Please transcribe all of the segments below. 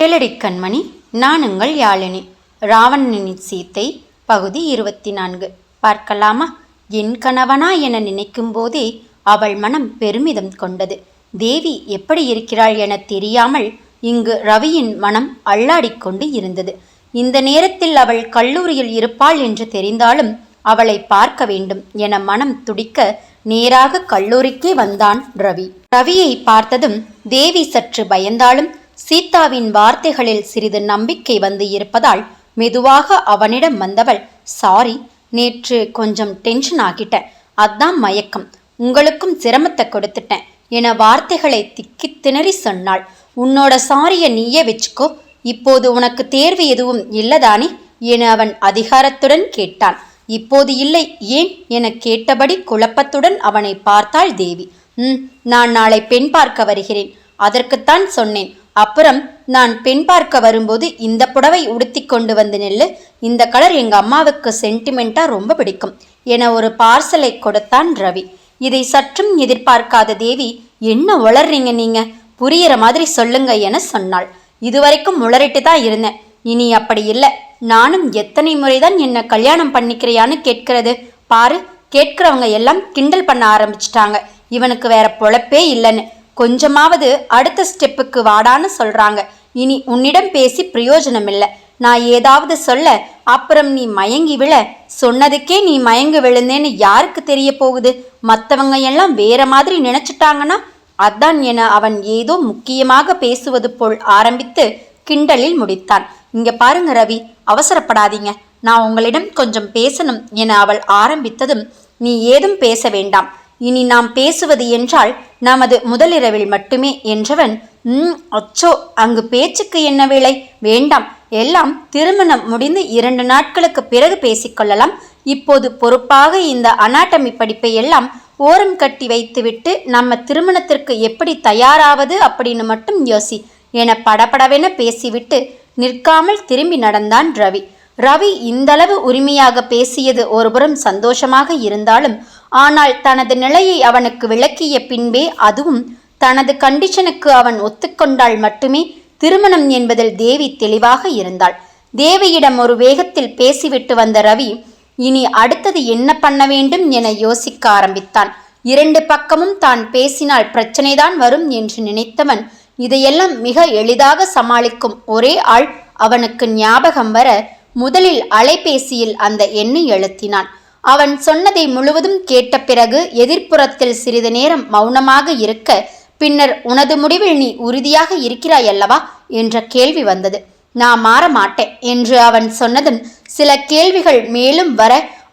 கேளடி கண்மணி நான் உங்கள் யாழினி. ராவணனின் சீத்தை பகுதி இருபத்தி நான்கு பார்க்கலாமா? என் கணவனா என நினைக்கும் போதே அவள் மனம் பெருமிதம் கொண்டது. தேவி எப்படி இருக்கிறாள் என தெரியாமல் இங்கு ரவியின் மனம் அள்ளாடிக்கொண்டு இருந்தது. இந்த நேரத்தில் அவள் கல்லூரியில் இருப்பாள் என்று தெரிந்தாலும் அவளை பார்க்க வேண்டும் என மனம் துடிக்க நேராக கல்லூரிக்கே வந்தான் ரவி. ரவியை பார்த்ததும் தேவி சற்று பயந்தாலும் சீதாவின் வார்த்தைகளில் சிறிது நம்பிக்கை வந்து இருப்பதால் மெதுவாக அவனிடம் வந்தவள் சாரி நேற்று கொஞ்சம் டென்ஷன் ஆகிட்டேன் அதான் மயக்கம். உங்களுக்கும் சிரமத்தை கொடுத்துட்டேன் என வார்த்தைகளை திக்கி திணறி சொன்னாள். உன்னோட சாரியை நீயே வச்சுக்கோ. இப்போது உனக்கு தேர்வு எதுவும் இல்லதானே? என அவன் அதிகாரத்துடன் கேட்டான். இப்போது இல்லை ஏன்? என கேட்டபடி குழப்பத்துடன் அவனை பார்த்தாள் தேவி. ம் நான் நாளை பெண் பார்க்க வருகிறேன். அதற்குத்தான் சொன்னேன். அப்புறம் நான் பெண் பார்க்க வரும்போது இந்த புடவை உடுத்தி கொண்டு வந்து நெல்லு. இந்த கலர் எங்க அம்மாவுக்கு சென்டிமெண்ட்டாக ரொம்ப பிடிக்கும். என ஒரு பார்சலை கொடுத்தான் ரவி. இதை சற்றும் எதிர்பார்க்காத தேவி என்ன உளர்றீங்க நீங்க? புரியிற மாதிரி சொல்லுங்க என சொன்னாள். இதுவரைக்கும் உளறிட்டு தான் இருந்தேன். இனி அப்படி இல்லை. நானும் எத்தனை முறைதான் என்ன கல்யாணம் பண்ணிக்கிறியான்னு கேட்கிறது. பாரு கேட்கிறவங்க எல்லாம் கிண்டல் பண்ண ஆரம்பிச்சிட்டாங்க. இவனுக்கு வேற பொழப்பே இல்லைன்னு. கொஞ்சமாவது அடுத்த ஸ்டெப்புக்கு வாடான்னு சொல்றாங்க. இனி உன்னிடம் பேசி பிரயோஜனம் இல்லை நான் ஏதாவது சொல்ல அப்புறம் நீ மயங்கி விழ. சொன்னதுக்கே நீ மயங்கி விழுந்தேன்னு யாருக்கு தெரிய போகுது? மற்றவங்க எல்லாம் வேற மாதிரி நினைச்சிட்டாங்கன்னா அதான் என அவன் ஏதோ முக்கியமாக பேசுவது போல் ஆரம்பித்து கிண்டலில் முடித்தான். இங்க பாருங்க ரவி அவசரப்படாதீங்க. நான் உங்களிடம் கொஞ்சம் பேசணும் என அவள் ஆரம்பித்ததும் நீ ஏதும் பேச வேண்டாம். இனி நாம் பேசுவது என்றால் நமது முதலிரவில் மட்டுமே என்றவன் ம் அச்சோ அங்கு பேச்சுக்கு என்ன வேலை வேண்டாம் எல்லாம் திருமணம் முடிந்து இரண்டு நாட்களுக்கு பிறகு பேசிக்கொள்ளலாம் இப்போது பொறுப்பாக இந்த அனாட்டமி படிப்பை எல்லாம் ஓரம் கட்டி வைத்துவிட்டு நம்ம திருமணத்திற்கு எப்படி தயாராவது அப்படின்னு மட்டும் யோசி என படபடவென பேசிவிட்டு நிற்காமல் திரும்பி நடந்தான் ரவி. ரவி இந்தளவு உரிமையாக பேசியது ஒருபுறம் சந்தோஷமாக இருந்தாலும் ஆனால் தனது நிலையை அவனுக்கு விளக்கிய பின்பே அதுவும் தனது கண்டிஷனுக்கு அவன் ஒத்துக்கொண்டால் மட்டுமே திருமணம் என்பதில் தேவி தெளிவாக இருந்தாள். தேவியிடம் ஒரு வேகத்தில் பேசிவிட்டு வந்த ரவி இனி அடுத்தது என்ன பண்ண வேண்டும் என யோசிக்க ஆரம்பித்தான். இரண்டு பக்கமும் தான் பேசினால் பிரச்சனைதான் வரும் என்று நினைத்தவன் இதையெல்லாம் மிக எளிதாக சமாளிக்கும் ஒரே ஆள் அவனுக்கு ஞாபகம் வர முதலில் அலைபேசியில் அந்த எண்ணை எழுத்தினான். அவன் சொன்னதை முழுவதும் கேட்ட பிறகு எதிர்ப்புறத்தில் சிறிது நேரம் மௌனமாக இருக்க பின்னர் உனது முடிவில் நீ உறுதியாக இருக்கிறாய் அல்லவா என்ற கேள்வி வந்தது. நான் மாற மாட்டேன் என்று அவன் சொன்னதும் சில கேள்விகள் மேலும் வர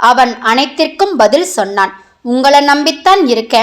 அவன் அனைத்திற்கும் பதில் சொன்னான். உங்களை நம்பித்தான் இருக்க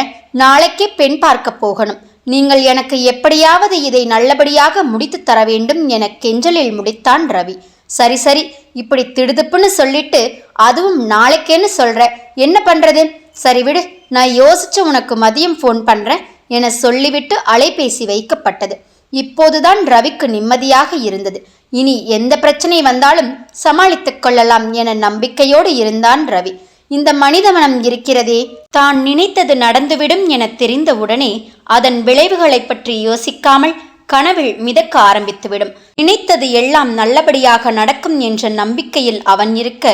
நாளைக்கே பெண் பார்க்க போகணும். நீங்கள் எனக்கு எப்படியாவது இதை நல்லபடியாக முடித்து தர வேண்டும் என கெஞ்சலில் முடித்தான் ரவி. சரி சரி இப்படி திடுதுப்புன்னு சொல்லிட்டு அதுவும் நாளைக்கேன்னு சொல்ற. என்ன பண்றது? சரி விடு நான் யோசிச்சு உனக்கு மதியம் ஃபோன் பண்றேன். என சொல்லிவிட்டு அலைபேசி வைக்கப்பட்டது. இப்போதுதான் ரவிக்கு நிம்மதியாக இருந்தது. இனி எந்த பிரச்சனை வந்தாலும் சமாளித்துக் கொள்ளலாம் என நம்பிக்கையோடு இருந்தான் ரவி. இந்த மனித மனம் இருக்கிறதே தான் நினைத்தது நடந்துவிடும் என தெரிந்தவுடனே அதன் விளைவுகளை பற்றி யோசிக்காமல் கனவில் மிதக்க ஆரம்பித்துவிடும். நினைத்தது எல்லாம் நல்லபடியாக நடக்கும் என்ற நம்பிக்கையில் அவன் இருக்க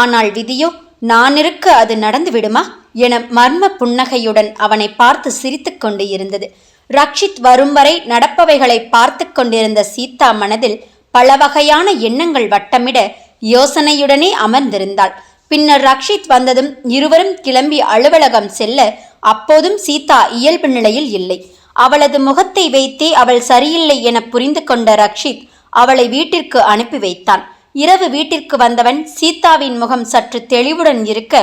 ஆனால் விதியோ நான் இருக்க அது நடந்து விடுமா என மர்ம புன்னகையுடன் அவனை பார்த்து சிரித்துக்கொண்டு இருந்தது. ரக்ஷித் வரும் வரை நடப்பவைகளை பார்த்து கொண்டிருந்த சீதா மனதில் பல வகையான எண்ணங்கள் வட்டமிட யோசனையுடனே அமர்ந்திருந்தாள். பின்னர் ரக்ஷித் வந்ததும் இருவரும் கிளம்பி அலுவலகம் செல்ல அப்போதும் சீதா இயல்பு நிலையில் இல்லை. அவளது முகத்தை வைத்தே அவள் சரியில்லை என புரிந்து கொண்ட ரக்ஷித் அவளை வீட்டிற்கு அனுப்பி வைத்தான். இரவு வீட்டிற்கு வந்தவன் சீதாவின் முகம் சற்று தெளிவுடன் இருக்க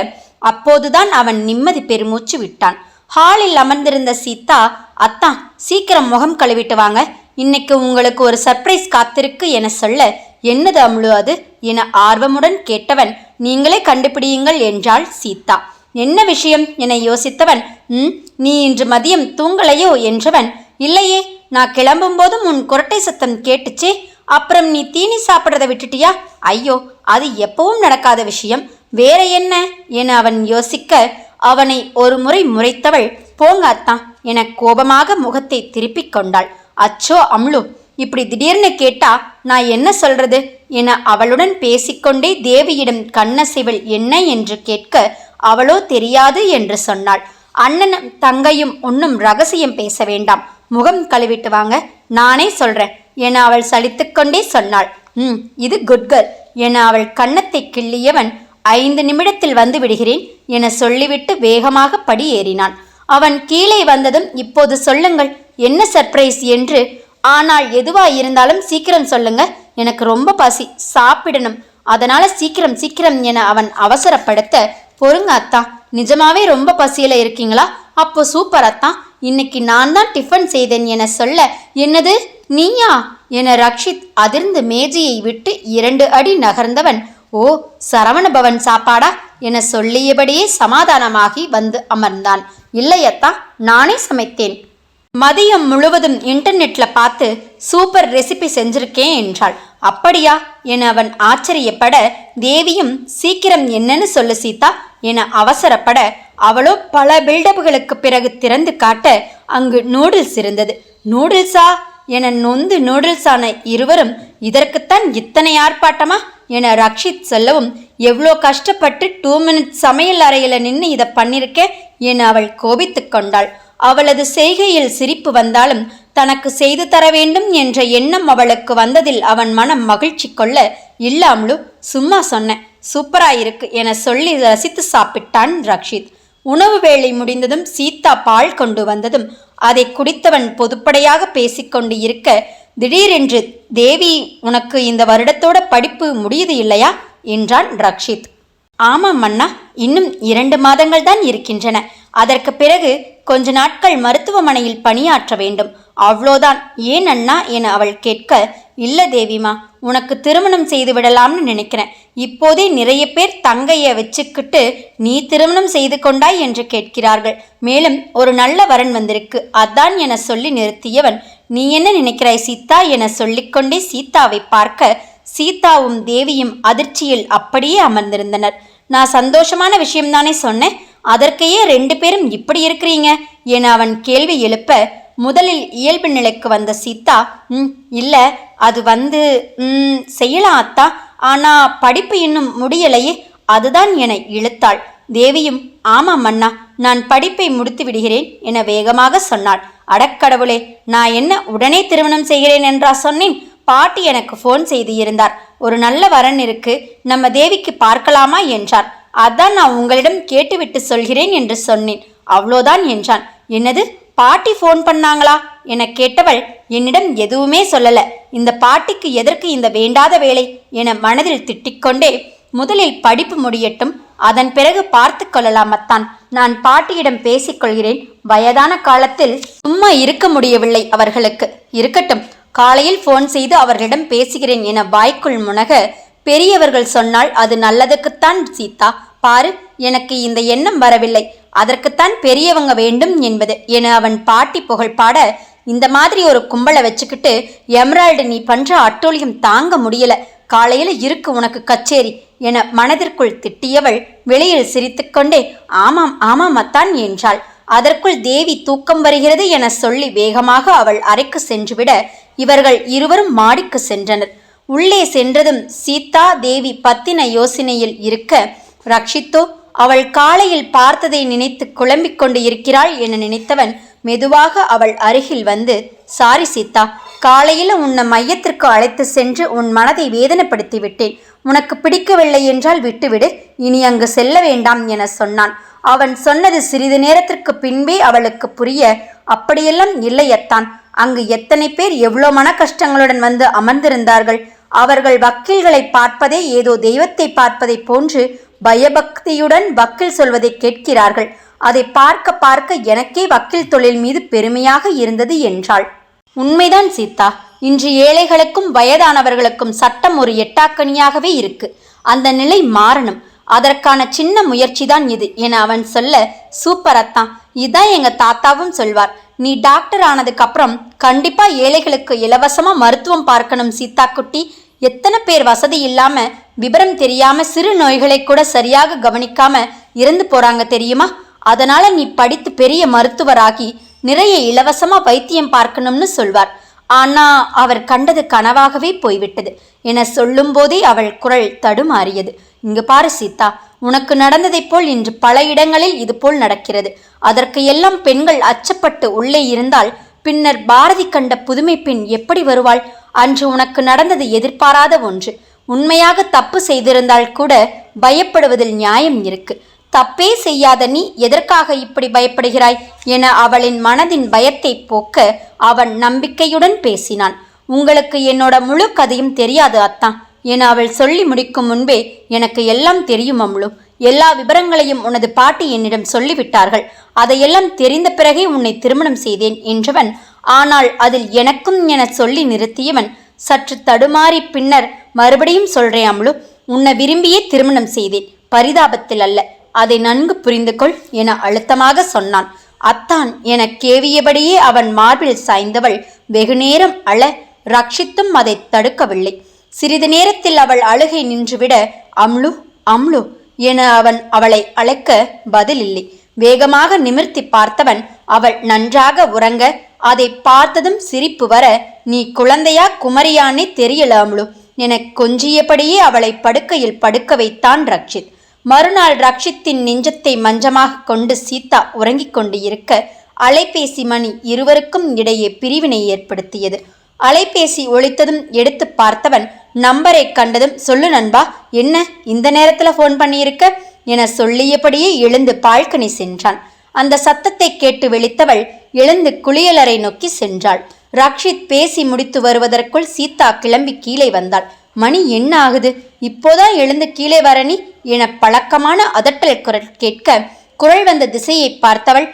அப்போதுதான் அவன் நிம்மதி பெருமூச்சு விட்டான். ஹாலில் அமர்ந்திருந்த சீதா அத்தா சீக்கிரம் முகம் கழுவிட்டு வாங்க. இன்னைக்கு உங்களுக்கு ஒரு சர்ப்ரைஸ் காத்திருக்கு என சொல்ல என்னது அம்லு அது? என ஆர்வமுடன் கேட்டவன் நீங்களே கண்டுபிடியுங்கள் என்றாள் சீதா. என்ன விஷயம்? என யோசித்தவன் ம் நீ இன்று மதியம் தூங்கலையோ என்றவன் இல்லையே நான் கிளம்பும் போதும் உன் குரட்டை சத்தம் கேட்டுச்சே அப்புறம் நீ தீனி சாப்பிட்றத விட்டுட்டியா? ஐயோ அது எப்பவும் நடக்காத விஷயம். வேற என்ன? என அவன் யோசிக்க அவனை ஒரு முறை முறைத்தவள் போங்க அத்தான் என கோபமாக முகத்தை திருப்பிக் கொண்டாள். அச்சோ அம்லு இப்படி திடீர்னு கேட்டா நான் என்ன சொல்றது? என அவளுடன் பேசிக்கொண்டே தேவியிடம் கண்ணசைவள் என்ன? என்று கேட்க அவளோ தெரியாது என்று சொன்னாள். அண்ணனும் தங்கையும் ஒன்றும் ரகசியம் பேச வேண்டாம். முகம் கழுவிட்டு வாங்க. நானே சொல்றேன். என அவள் சலித்துக்கொண்டே சொன்னாள். ம் இது குட் கேர்ள் என அவள் கன்னத்தை கிள்ளியவன் ஐந்து நிமிடத்தில் வந்து விடுகிறேன் என சொல்லிவிட்டு வேகமாக படி ஏறினான் அவன் கீழே வந்ததும் இப்போது சொல்லுங்கள். என்ன சர்ப்ரைஸ் என்று? ஆனால் எதுவா இருந்தாலும் சீக்கிரம் சொல்லுங்க. எனக்கு ரொம்ப பசி. சாப்பிடணும். அதனால சீக்கிரம் சீக்கிரம் என அவன் அவசரப்படுத்த பொறுங்க அத்தா. நிஜமாவே ரொம்ப பசியில் இருக்கீங்களா? அப்போ சூப்பர் அத்தா இன்னைக்கு நான் தான் டிஃபன் செய்தேன் என சொல்ல என்னது? நீயா? என ரக்ஷித் அதிர்ந்து மேஜையை விட்டு இரண்டு அடி நகர்ந்தவன். ஓ சரவணபவன் சாப்பாடா? என சொல்லியபடியே சமாதானமாகி வந்து அமர்ந்தான். இல்லையத்தா நானே சமைத்தேன். மதியம் முழுவதும் இன்டர்நெட்ல பார்த்து சூப்பர் ரெசிபி செஞ்சிருக்கேன் என்றாள். அப்படியா? என அவன் ஆச்சரியப்பட தேவியும் சீக்கிரம் என்னன்னு சொல்லு சீதா என அவசரப்பட அவளோ பல பில்டப்புகளுக்கு பிறகு திறந்து காட்ட அங்கு நூடுல்ஸ் இருந்தது. நூடுல்ஸா என நொந்து நூடுல்ஸான இருவரும் இதற்குத்தான் இத்தனை ஆர்ப்பாட்டமா? என ரக்ஷித் சொல்லவும் எவ்வளோ கஷ்டப்பட்டு டூ மினிட்ஸ் சமையல் அறையில் நின்று இதை பண்ணியிருக்கேன் என அவள் கோபித்து கொண்டாள். அவளது செய்கையில் சிரிப்பு வந்தாலும் தனக்கு செய்து தர வேண்டும் என்ற எண்ணம் அவளுக்கு வந்ததில் அவன் மனம் மகிழ்ச்சி கொள்ள இல்லாமலும் சும்மா சொன்னேன் சூப்பராயிருக்கு என சொல்லி ரசித்து சாப்பிட்டான் ரக்ஷித். உணவு வேளை முடிந்ததும் சீதா பால் கொண்டு வந்ததும் அதை குடித்தவன் பொதுப்படையாக பேசிக்கொண்டு இருக்க திடீரென்று தேவி உனக்கு இந்த வருடத்தோட படிப்பு முடியுது இல்லையா? என்றான் ரக்ஷித். ஆமாம் அண்ணா இன்னும் இரண்டு மாதங்கள் தான் இருக்கின்றன. அதற்கு பிறகு கொஞ்ச நாட்கள் மருத்துவமனையில் பணியாற்ற வேண்டும். அவ்வளோதான். ஏன் அண்ணா என அவள் கேட்க இல்ல தேவிமா உனக்கு திருமணம் செய்து விடலாம்னு நினைக்கிறேன். இப்போதே நிறைய பேர் தங்கையை வச்சுக்கிட்டு நீ திருமணம் செய்து கொண்டாய் என்று கேட்கிறார்கள். மேலும் ஒரு நல்ல வரன் வந்திருக்கு. அதான் என சொல்லி நிறுத்தியவன் நீ என்ன நினைக்கிறாய் சீதா? என சொல்லிக்கொண்டே சீதாவை பார்க்க சீதாவும் தேவியும் அதிர்ச்சியில் அப்படியே அமர்ந்திருந்தனர். நான் சந்தோஷமான விஷயம்தானே சொன்னேன். அதற்கையே ரெண்டு பேரும் இப்படி இருக்கிறீங்க? என அவன் கேள்வி எழுப்ப முதலில் இயல்பு நிலைக்கு வந்த சீதா ம் இல்லை அது வந்து ம் செய்யலாம் அத்தா. ஆனா படிப்பு இன்னும் முடியலையே. அதுதான் என இழுத்தாள். தேவியும் ஆமாம் அண்ணா நான் படிப்பை முடித்து விடுகிறேன் என வேகமாக சொன்னாள். அடக்கடவுளே நான் என்ன உடனே திருமணம் செய்கிறேன் என்றா சொன்னேன்? பாட்டி எனக்கு ஃபோன் செய்து இருந்தார். ஒரு நல்ல வரன் இருக்கு நம்ம தேவிக்கு பார்க்கலாமா என்றார். அதான் நான் உங்களிடம் கேட்டுவிட்டு சொல்கிறேன் என்று சொன்னேன். அவ்வளோதான் என்றான். என்னது? பாட்டி ஃபோன் பண்ணாங்களா? என கேட்டவள் என்னிடம் எதுவுமே சொல்லல. இந்த பாட்டிக்கு எதற்கு இந்த வேண்டாத வேலை? என மனதில் திட்டிக்கொண்டே முதலில் படிப்பு முடியட்டும் அதன் பிறகு பார்த்து கொள்ளலாமத்தான். நான் பாட்டியிடம் பேசிக்கொள்கிறேன் வயதான காலத்தில் சும்மா இருக்க முடியவில்லை அவர்களுக்கு. இருக்கட்டும் காலையில் ஃபோன் செய்து அவர்களிடம் பேசுகிறேன் என வாய்க்குள் முனக பெரியவர்கள் சொன்னால் அது நல்லதுக்குத்தான் சீதா. பாரு எனக்கு இந்த எண்ணம் வரவில்லை. அதற்குத்தான் பெரியவங்க வேண்டும் என்பது என அவன் பாட்டி புகழ் பாட இந்த மாதிரி ஒரு கும்பலை வச்சுக்கிட்டு எம்ராய்டு நீ பண்ற அட்டோழியம் தாங்க முடியல. காலையில இருக்கு உனக்கு கச்சேரி என மனதிற்குள் திட்டியவள் வெளியில் சிரித்துக்கொண்டே ஆமாம் ஆமாம் அத்தான் என்றாள். அதற்குள் தேவி தூக்கம் வருகிறது என சொல்லி வேகமாக அவள் அறைக்கு சென்றுவிட இவர்கள் இருவரும் மாடிக்கு சென்றனர். உள்ளே சென்றதும் சீதா தேவி பத்தின யோசனையில் இருக்க ரக்ஷித்தோ அவள் காலையில் பார்த்ததை நினைத்து குழம்பிக் கொண்டு இருக்கிறாள் என நினைத்தவன் மெதுவாக அவள் அருகில் வந்து சாரி சீதா காலையில் உன்னை மையத்திற்கு அழைத்து சென்று உன் மனதை வேதனைப்படுத்தி விட்டேன். உனக்கு பிடிக்கவில்லை என்றால் விட்டுவிடு இனி அங்கு செல்ல வேண்டாம் என சொன்னான். அவன் சொன்னது சிறிது நேரத்திற்கு பின்பே அவளுக்கு புரிய அப்படியெல்லாம் இல்லையத்தான். அங்கு எத்தனை பேர் எவ்வளோ மன கஷ்டங்களுடன் வந்து அமர்ந்திருந்தார்கள்? அவர்கள் வக்கீல்களை பார்ப்பதே ஏதோ தெய்வத்தை பார்ப்பதைப் போன்று பயபக்தியுடன் வக்கீல் சொல்வதை கேட்கிறார்கள். அதை பார்க்க பார்க்க எனக்கே வக்கீல் தொழில் மீது பெருமையாக இருந்தது என்றாள். உண்மைதான் சீதா. இன்று ஏழைகளுக்கும் வயதானவர்களுக்கும் சட்டம் ஒரு எட்டாக்கனியாகவே இருக்கு. அந்த நிலை மாறணும். அதற்கான சின்ன முயற்சிதான் இது என அவன் சொல்ல சூப்பர் அத்தான் இதான் எங்க தாத்தாவும் சொல்வார். நீ டாக்டர் ஆனதுக்கு அப்புறம் கண்டிப்பா ஏழைகளுக்கு இலவசமா மருத்துவம் பார்க்கணும் சீதா குட்டி எத்தனை பேர் வசதி இல்லாம விபரம் தெரியாம சிறு நோய்களை கூட சரியாக கவனிக்காம இறந்து போறாங்க தெரியுமா? அதனால நீ படித்து பெரிய மருத்துவராகி நிறைய இலவசமா வைத்தியம் பார்க்கணும்னு சொல்வார். ஆனா அவர் கண்டது கனவாகவே போய்விட்டது. என சொல்லும்போதே அவள் குரல் தடுமாறியது. இங்கு பாரு சீதா உனக்கு நடந்ததைப் போல் இன்று பல இடங்களில் இதுபோல் நடக்கிறது. அதற்கு எல்லாம் பெண்கள் அச்சப்பட்டு உள்ளே இருந்தால் பின்னர் பாரதி கண்ட புதுமை பெண் எப்படி வருவாள்? அன்று உனக்கு நடந்தது எதிர்பாராத ஒன்று. உண்மையாக தப்பு செய்திருந்தால் கூட பயப்படுவதில் நியாயம் இருக்கு. தப்பே செய்யாத நீ எதற்காக இப்படி பயப்படுகிறாய்? என அவளின் மனதின் பயத்தை போக்க அவன் நம்பிக்கையுடன் பேசினான். உங்களுக்கு என்னோட முழு கதையும் தெரியாது அத்தான். என அவள் சொல்லி முடிக்கும் முன்பே எனக்கு எல்லாம் தெரியும் அம்லு. எல்லா விவரங்களையும் உனது பாட்டி என்னிடம் சொல்லிவிட்டார்கள். அதையெல்லாம் தெரிந்த பிறகே உன்னை திருமணம் செய்தேன் என்றவன் ஆனால் அதில் எனக்கும் என சொல்லி நிறுத்தியவன் சற்று தடுமாறி பின்னர் மறுபடியும் சொல்றேன் அம்லு உன்னை விரும்பியே திருமணம் செய்தேன். பரிதாபத்தில் அல்ல. அதை நன்கு புரிந்து கொள் என அழுத்தமாக சொன்னான். அத்தான் என கேவியபடியே அவன் மார்பில் சாய்ந்தவள் வெகுநேரம் அழ ரட்சித்தும் அதை தடுக்கவில்லை. சிறிது நேரத்தில் அவள் அழுகை நின்றுவிட அம்லு அம்லு என அவன் அவளை அழைக்க பதிலில்லை. வேகமாக நிமிர்த்தி பார்த்தவன் அவள் நன்றாக உறங்க அதை பார்த்ததும் சிரிப்பு வர நீ குழந்தையா குமரியானே தெரியல அம்லு என கொஞ்சியபடியே அவளை படுக்கையில் படுக்க வைத்தான் ரக்ஷித். மறுநாள் ரக்ஷித்தின் நெஞ்சத்தை மஞ்சமாக கொண்டு சீதா உறங்கிக் கொண்டு இருக்க அலைபேசி மணி இருவருக்கும் இடையே பிரிவினை ஏற்படுத்தியது. அலைபேசி ஒழித்ததும் எடுத்து பார்த்தவன் நம்பரை கண்டதும் சொல்லு நண்பா என்ன இந்த நேரத்தில் ஃபோன் பண்ணியிருக்க? என சொல்லியபடியே எழுந்து பால்கனி சென்றான். அந்த சத்தத்தை கேட்டு விழித்தவள் எழுந்து குளியலறை நோக்கி சென்றாள். ரக்ஷித் பேசி முடித்து வருவதற்குள் சீதா கிளம்பி கீழே வந்தாள். மணி என்ன ஆகுது? இப்போதான் எழுந்து கீழே வரணி என பழக்கமான அதட்டல் குரல் கேட்க குரல் வந்த திசையை பார்த்தவள்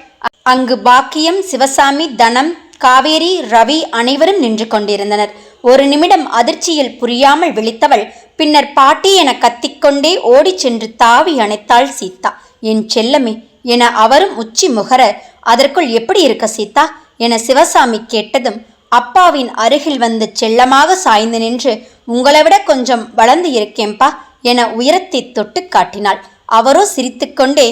அங்கு பாக்கியம் சிவசாமி தனம் காவேரி ரவி அனைவரும் நின்று கொண்டிருந்தனர். ஒரு நிமிடம் அதிர்ச்சியில் புரியாமல் விழித்தவள் பின்னர் பாட்டி என கத்திக்கொண்டே ஓடிச் சென்று தாவி அணைத்தாள் சீதா. என் செல்லமே என அவரும் உச்சி முகர அதற்குள் எப்படி இருக்க சீதா? என சிவசாமி கேட்டதும் அப்பாவின் அருகில் வந்து செல்லமாக சாய்ந்து நின்று உங்களை விட கொஞ்சம் வளர்ந்து இருக்கேன்பா என உயரத்தை தொட்டு காட்டினாள். அவரோ சிரித்துக்கொண்டே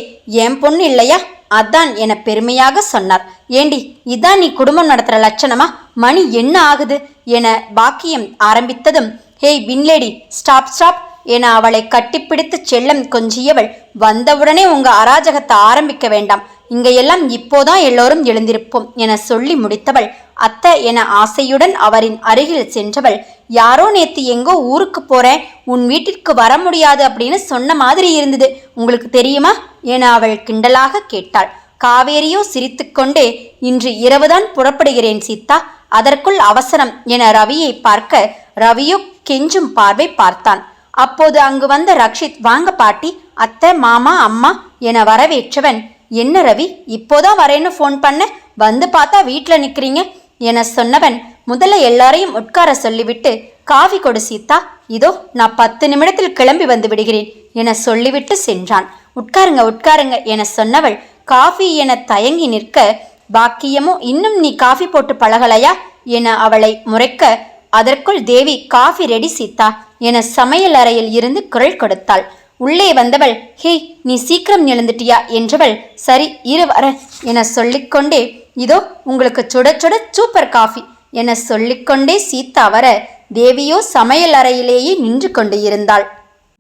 என் பொண்ணு இல்லையா? அதான் என பெருமையாக சொன்னார். ஏண்டி இதான் நீ குடும்பம் நடத்துற லட்சணமா? மணி என்ன ஆகுது? என பாக்கியம் ஆரம்பித்ததும் ஹேய் வின்லேடி ஸ்டாப் ஸ்டாப் என அவளை கட்டிப்பிடித்து செல்லம் கொஞ்சியவள் வந்தவுடனே உங்க அராஜகத்தை ஆரம்பிக்க வேண்டாம். இங்க எல்லாம் இப்போதான் எல்லோரும் எழுந்திருப்போம் என சொல்லி முடித்தவள் அத்த என ஆசையுடன் அவரின் அருகில் சென்றவள். யாரோ நேத்து எங்கோ ஊருக்கு போறேன் உன் வீட்டிற்கு வர முடியாது அப்படின்னு சொன்ன மாதிரி இருந்தது. உங்களுக்கு தெரியுமா? என அவள் கிண்டலாக கேட்டாள். காவேரியோ சிரித்துக்கொண்டே இன்று இரவுதான் புறப்படுகிறேன் சீதா அதற்குள் அவசரம் என ரவியை பார்க்க ரவியோ கெஞ்சும் பார்வை பார்த்தான். அப்போது அங்கு வந்த ரக்ஷித் வாங்க பாட்டி அத்தை மாமா அம்மா என வரவேற்றவன் என்ன ரவி இப்போதான் வரேன்னு ஃபோன் பண்ண? வந்து பார்த்தா வீட்டில் நிற்கிறீங்க என சொன்னவன் முதல்ல எல்லாரையும் உட்கார சொல்லிவிட்டு காவி கொடு சீத்தா இதோ நான் பத்து நிமிடத்தில் கிளம்பி வந்து விடுகிறேன் என சொல்லிவிட்டு சென்றான். உட்காருங்க உட்காருங்க என சொன்னவள் காஃபி என தயங்கி நிற்க பாக்கியமோ இன்னும் நீ காஃபி போட்டு பழகலையா? என அவளை முறைக்க அதற்குள் தேவி காஃபி ரெடி சீத்தா என சமையல் அறையில் இருந்து குரல் கொடுத்தாள். உள்ளே வந்தவள் ஹே நீ சீக்கிரம் எழுந்துட்டியா? என்றவள் சரி இரு வர. என சொல்லிக்கொண்டே இதோ உங்களுக்கு சுட சுட சூப்பர் காஃபி. என சொல்லிக்கொண்டே சீதா வர தேவியோ சமையல் அறையிலேயே நின்று கொண்டு இருந்தாள்.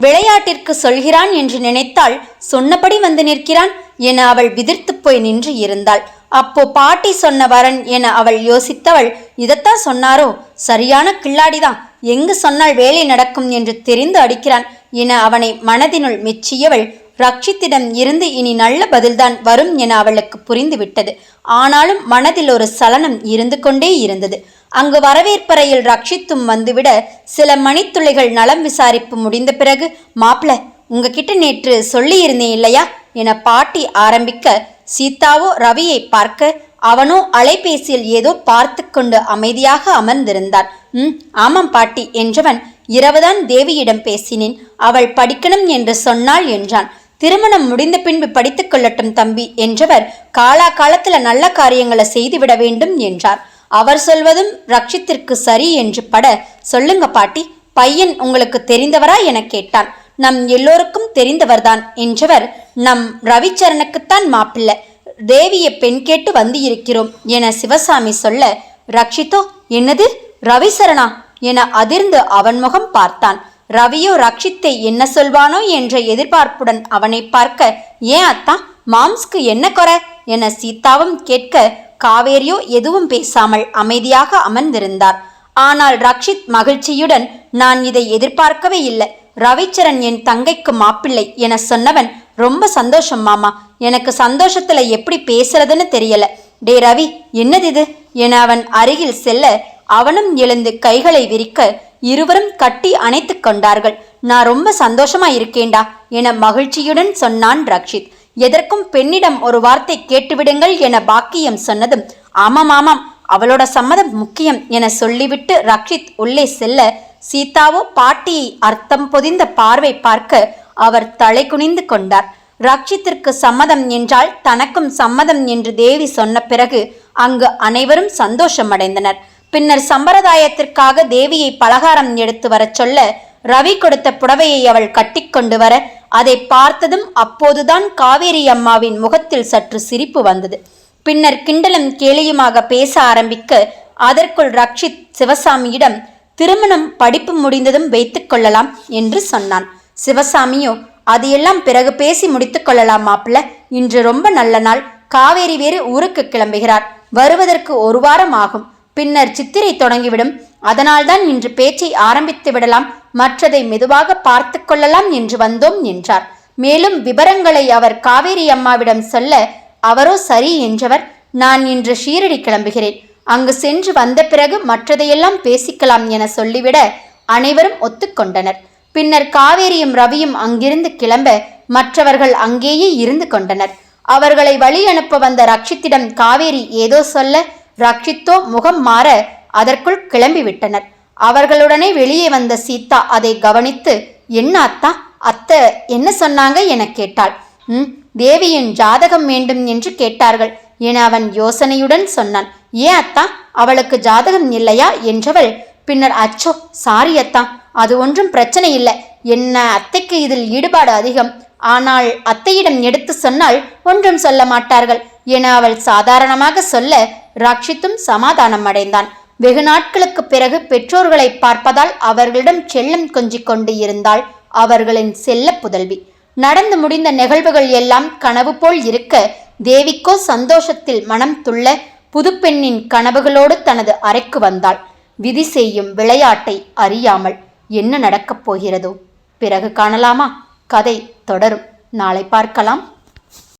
விளையாட்டிற்கு சொல்கிறான் என்று நினைத்தால் சொன்னபடி வந்து நிற்கிறான் என அவள் விதிர்த்து போய் நின்று இருந்தாள். அப்போ பாட்டி சொன்ன வரன் என அவள் யோசித்தவள் இதைத்தான் சொன்னாரோ? சரியான கில்லாடிதான் எங்கு சொன்னால் வேலை நடக்கும் என்று தெரிந்து அடிக்கிறான். என அவனை மனதினுள் மெச்சியவள் ரக்ஷித்திடம் இருந்து இனி நல்ல பதில்தான் வரும் என அவளுக்கு புரிந்துவிட்டது. ஆனாலும் மனதில் ஒரு சலனம் இருந்து கொண்டே இருந்தது. அங்கு வரவேற்பறையில் ரக்ஷித்தும் வந்துவிட சில மணித்துளிகள் நலம் விசாரிப்பு முடிந்த பிறகு மாப்பிள உங்ககிட்ட நேற்று சொல்லியிருந்தேன் இல்லையா? என பாட்டி ஆரம்பிக்க சீதாவோ ரவியை பார்க்க அவனோ அலைபேசியில் ஏதோ பார்த்து கொண்டு அமைதியாக அமர்ந்திருந்தான் ம் ஆமாம் பாட்டி என்றவன் இரவுதான் தேவியிடம் பேசினேன். அவள் படிக்கணும் என்று சொன்னாள் என்றான். திருமணம் முடிந்த பின்பு படித்துக் கொள்ளட்டும் தம்பி என்றவர் காலா காலத்துல நல்ல காரியங்களை செய்துவிட வேண்டும் என்றார். அவர் சொல்வதும் ரக்ஷித்திற்கு சரி என்று பட சொல்லுங்க பாட்டி பையன் உங்களுக்கு தெரிந்தவரா? என கேட்டான். நம் எல்லோருக்கும் தெரிந்தவர்தான் என்றவர் நம் ரவிச்சரனுக்குத்தான் மாப்பிள்ளை. தேவியை பெண் கேட்டு வந்து இருக்கிறோம் என சிவசாமி சொல்ல ரக்ஷித்தோ என்னது? ரவிசரணா? என அதிர்ந்து அவன் முகம் பார்த்தான். ரவியோ ரக்ஷித்தை என்ன சொல்வானோ என்ற எதிர்பார்ப்புடன் அவனை பார்க்க ஏன் அத்தா மாம்ஸ்க்கு என்ன குறை? என சீதாவும் கேட்க காவேரியோ எதுவும் பேசாமல் அமைதியாக அமர்ந்திருந்தார். ஆனால் ரக்ஷித் மகிழ்ச்சியுடன் நான் இதை எதிர்பார்க்கவே இல்லை. ரவிச்சரன் என் தங்கைக்கு மாப்பிள்ளை என சொன்னவன் ரொம்ப சந்தோஷம் மாமா. எனக்கு சந்தோஷத்துல எப்படி பேசுறதுன்னு தெரியல. டே ரவி என்னது இது? என அவன் அருகில் செல்ல அவனும் எழுந்து கைகளை விரிக்க இருவரும் கட்டி அணைத்து கொண்டார்கள். நான் ரொம்ப சந்தோஷமா இருக்கேன்டா என மகிழ்ச்சியுடன் சொன்னான் ரக்ஷித். எதற்கும் பெண்ணிடம் ஒரு வார்த்தை கேட்டுவிடுங்கள் என பாக்கியம் சொன்னதும் ஆமாம் ஆமாம் அவளோட சம்மதம் முக்கியம் என சொல்லிவிட்டு ரக்ஷித் உள்ளே செல்ல சீதாவோ பாட்டியை அர்த்தம் பொதிந்த பார்வை பார்க்க அவர் தலை குனிந்து கொண்டார். ரக்ஷித்திற்கு சம்மதம் என்றால் தனக்கும் சம்மதம் என்று தேவி சொன்ன பிறகு அங்கு அனைவரும் சந்தோஷமடைந்தனர். பின்னர் சம்பிரதாயத்திற்காக தேவியை பலகாரம் எடுத்து வரச் சொல்ல ரவி கொடுத்த புடவையை அவள் கட்டிக்கொண்டு வர அதை பார்த்ததும் அப்போதுதான் காவேரி அம்மாவின் முகத்தில் சற்று சிரிப்பு வந்தது. பின்னர் கிண்டலும் கேலியுமாக பேச ஆரம்பிக்க அதற்குள் ரக்ஷித் சிவசாமியிடம் திருமணம் படிப்பு முடிந்ததும் வைத்துக் கொள்ளலாம் என்று சொன்னான். சிவசாமியோ அது எல்லாம் பிறகு பேசி முடித்துக் கொள்ளலாம் மாப்பிள்ள. இன்று ரொம்ப நல்ல நாள். காவேரி வேறு ஊருக்கு கிளம்புகிறார். வருவதற்கு ஒரு வாரம் ஆகும். பின்னர் சித்திரை தொடங்கிவிடும். அதனால்தான் இன்று பேச்சை ஆரம்பித்து விடலாம். மற்றதை மெதுவாக பார்த்து கொள்ளலாம் என்று வந்தோம் என்றார். மேலும் விவரங்களை அவர் காவேரி அம்மாவிடம் சொல்ல அவரோ சரி என்றவர் நான் இன்று ஷீரடி கிளம்புகிறேன். அங்கு சென்று வந்த பிறகு மற்றதையெல்லாம் பேசிக்கலாம் என சொல்லிவிட அனைவரும் ஒத்துக்கொண்டனர். பின்னர் காவேரியும் ரவியும் அங்கிருந்து கிளம்ப மற்றவர்கள் அங்கேயே இருந்து கொண்டனர். அவர்களை வழி அனுப்ப வந்த ரக்ஷித்திடம் காவேரி ஏதோ சொல்ல ரக்ஷித்தோ முகம் மாற அதற்குள் கிளம்பிவிட்டனர். அவர்களுடனே வெளியே வந்த சீதா அதை கவனித்து என்ன அத்தா? அத்தை என்ன சொன்னாங்க? என கேட்டாள். ம் தேவியின் ஜாதகம் வேண்டும் என்று கேட்டார்கள். என அவன் யோசனையுடன் சொன்னான். ஏன் அத்தா? அவளுக்கு ஜாதகம் இல்லையா? என்றவள் பின்னர் அச்சோ சாரி அத்தா அது ஒன்றும் பிரச்சனை இல்லை. என்ன அத்தைக்கு இதில் ஈடுபாடு அதிகம். ஆனால் அத்தையிடம் எடுத்து சொன்னால் ஒன்றும் சொல்ல மாட்டார்கள் என அவள் சாதாரணமாக சொல்ல ராக்ஷித்தும் சமாதானம் அடைந்தான் வெகு நாட்களுக்கு பிறகு பெற்றோர்களை பார்ப்பதால் அவர்களிடம் செல்லம் கொஞ்சிக் கொண்டு இருந்தாள் அவர்களின் செல்ல புதல்வி. நடந்து முடிந்த நிகழ்வுகள் எல்லாம் கனவு போல் இருக்க தேவிக்கோ சந்தோஷத்தில் மனம் துள்ள புதுப்பெண்ணின் கனவுகளோடு தனது அறைக்கு வந்தாள். விதி செய்யும் விளையாட்டை அறியாமல் என்ன நடக்கப் போகிறதோ? பிறகு காணலாமா? கதை தொடரும். நாளை பார்க்கலாம்.